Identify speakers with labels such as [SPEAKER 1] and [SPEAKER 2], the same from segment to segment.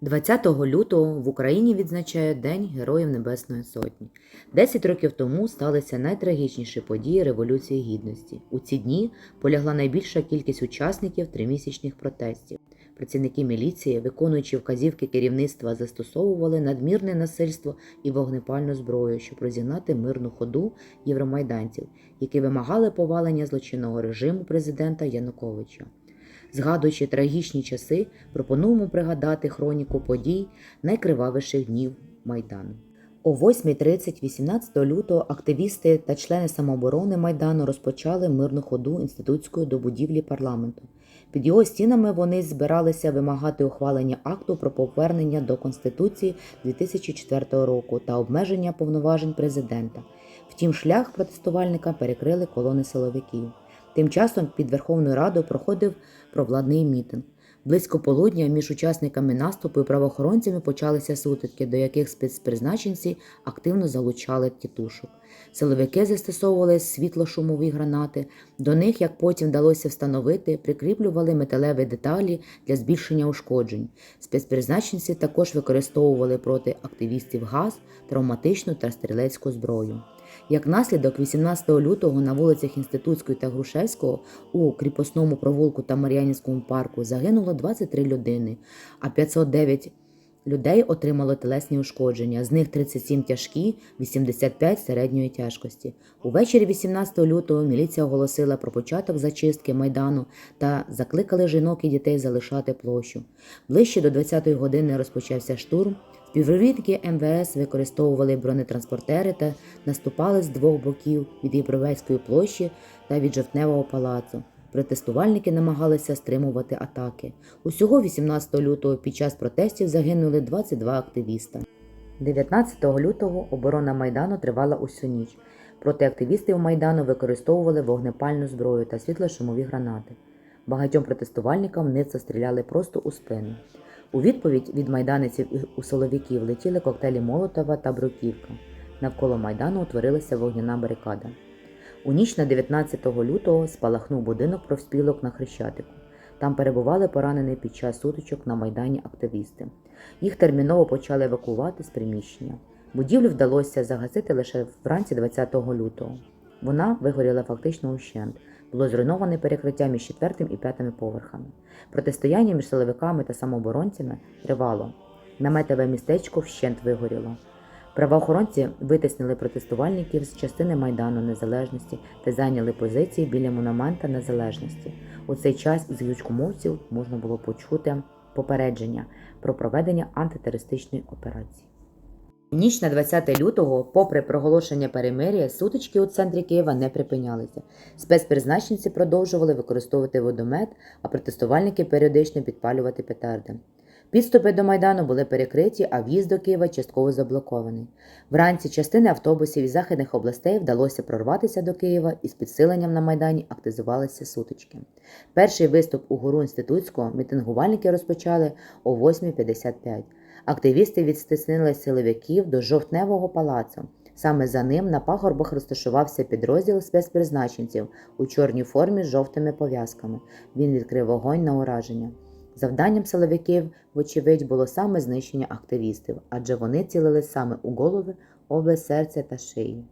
[SPEAKER 1] 20 лютого в Україні відзначають День Героїв Небесної Сотні. Десять років тому сталися найтрагічніші події Революції Гідності. У ці дні полягла найбільша кількість учасників тримісячних протестів. Працівники міліції, виконуючи вказівки керівництва, застосовували надмірне насильство і вогнепальну зброю, щоб розігнати мирну ходу євромайданців, які вимагали повалення злочинного режиму президента Януковича. Згадуючи трагічні часи, пропонуємо пригадати хроніку подій найкривавіших днів Майдану. О 8.30 18 лютого активісти та члени самооборони Майдану розпочали мирну ходу інститутської до будівлі парламенту. Під його стінами вони збиралися вимагати ухвалення акту про повернення до Конституції 2004 року та обмеження повноважень президента. Втім, шлях протестувальника перекрили колони силовиків. Тим часом під Верховною Радою проходив провладний мітинг. Близько полудня між учасниками наступу і правоохоронцями почалися сутички, до яких спецпризначенці активно залучали тітушок. Силовики застосовували світло-шумові гранати. До них, як потім вдалося встановити, прикріплювали металеві деталі для збільшення ушкоджень. Спецпризначенці також використовували проти активістів газ, травматичну та стрілецьку зброю. Як наслідок, 18 лютого на вулицях Інститутської та Грушевського у кріпосному провулку та Мар'янівському парку загинуло 23 людини, а 509 людей отримало телесні ушкодження, з них 37 тяжкі, 85 середньої тяжкості. Увечері 18 лютого міліція оголосила про початок зачистки майдану та закликали жінок і дітей залишати площу. Ближче до 20-ї години розпочався штурм. Співробітники МВС використовували бронетранспортери та наступали з двох боків від Європейської площі та від Жовтневого палацу. Протестувальники намагалися стримувати атаки. Усього 18 лютого під час протестів загинули 22 активіста. 19 лютого оборона Майдану тривала усю ніч. Проти активістів Майдану використовували вогнепальну зброю та світло-шумові гранати. Багатьом протестувальникам ницо стріляли просто у спину. У відповідь від майданців і усиловиків летіли коктейлі Молотова та Бруківка. Навколо майдану утворилася вогняна барикада. У ніч на 19 лютого спалахнув будинок профспілок на Хрещатику. Там перебували поранені під час сутичок на майдані активісти. Їх терміново почали евакувати з приміщення. Будівлю вдалося загасити лише вранці 20 лютого. Вона вигоріла фактично ущент. Було зруйноване перекриття між четвертим і п'ятими поверхами. Протистояння між силовиками та самооборонцями тривало. Наметове містечко вщент вигоріло. Правоохоронці витиснили протестувальників з частини Майдану Незалежності та зайняли позиції біля монумента Незалежності. У цей час із гучкомовців можна було почути попередження про проведення антитерористичної операції. Ніч на 20 лютого, попри проголошення перемир'я, сутички у центрі Києва не припинялися. Спецпризначенці продовжували використовувати водомет, а протестувальники періодично підпалювати петарди. Підступи до Майдану були перекриті, а в'їзд до Києва частково заблокований. Вранці частини автобусів із західних областей вдалося прорватися до Києва і з підсиленням на Майдані активізувалися сутички. Перший виступ у гору інститутського мітингувальники розпочали о 8.55. Активісти відстеснили силовиків до жовтневого палацу. Саме за ним на пагорбах розташувався підрозділ спецпризначенців у чорній формі з жовтими пов'язками. Він відкрив вогонь на ураження. Завданням силовиків, вочевидь, було саме знищення активістів, адже вони цілили саме у голови, область серця та шиї.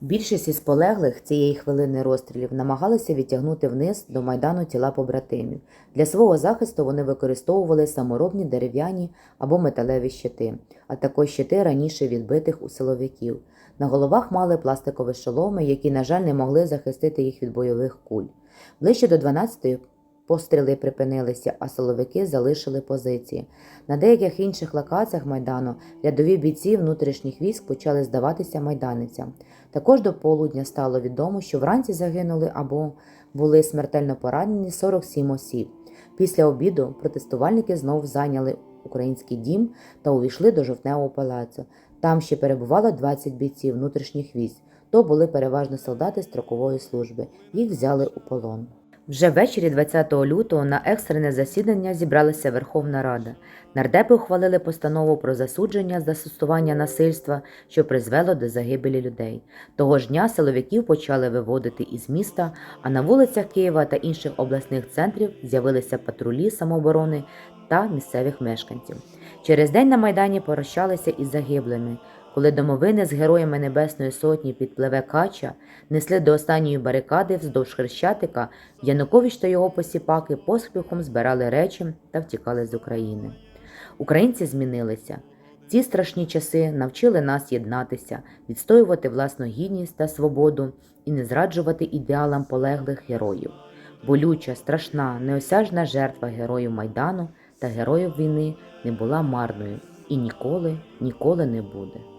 [SPEAKER 1] Більшість із полеглих цієї хвилини розстрілів намагалися відтягнути вниз до майдану тіла побратимів. Для свого захисту вони використовували саморобні дерев'яні або металеві щити, а також щити раніше відбитих у силовиків. На головах мали пластикові шоломи, які, на жаль, не могли захистити їх від бойових куль. Ближче до 12-ї Постріли припинилися, а силовики залишили позиції. На деяких інших локаціях майдану рядові бійці внутрішніх військ почали здаватися майданицям. Також до полудня стало відомо, що вранці загинули або були смертельно поранені 47 осіб. Після обіду протестувальники знову зайняли український дім та увійшли до жовтневого палацу. Там ще перебувало 20 бійців внутрішніх військ. То були переважно солдати строкової служби. Їх взяли у полон. Вже ввечері 20 лютого на екстрене засідання зібралася Верховна Рада. Нардепи ухвалили постанову про засудження застосування насильства, що призвело до загибелі людей. Того ж дня силовиків почали виводити із міста, а на вулицях Києва та інших обласних центрів з'явилися патрулі самооборони та місцевих мешканців. Через день на Майдані прощалися із загиблими. Коли домовини з героями Небесної Сотні підпливе Кача несли до останньої барикади вздовж Хрещатика, Янукович та його посіпаки поспіхом збирали речі та втікали з України. Українці змінилися. Ці страшні часи навчили нас єднатися, відстоювати власну гідність та свободу і не зраджувати ідеалам полеглих героїв. Болюча, страшна, неосяжна жертва героїв Майдану та героїв війни не була марною і ніколи, ніколи не буде.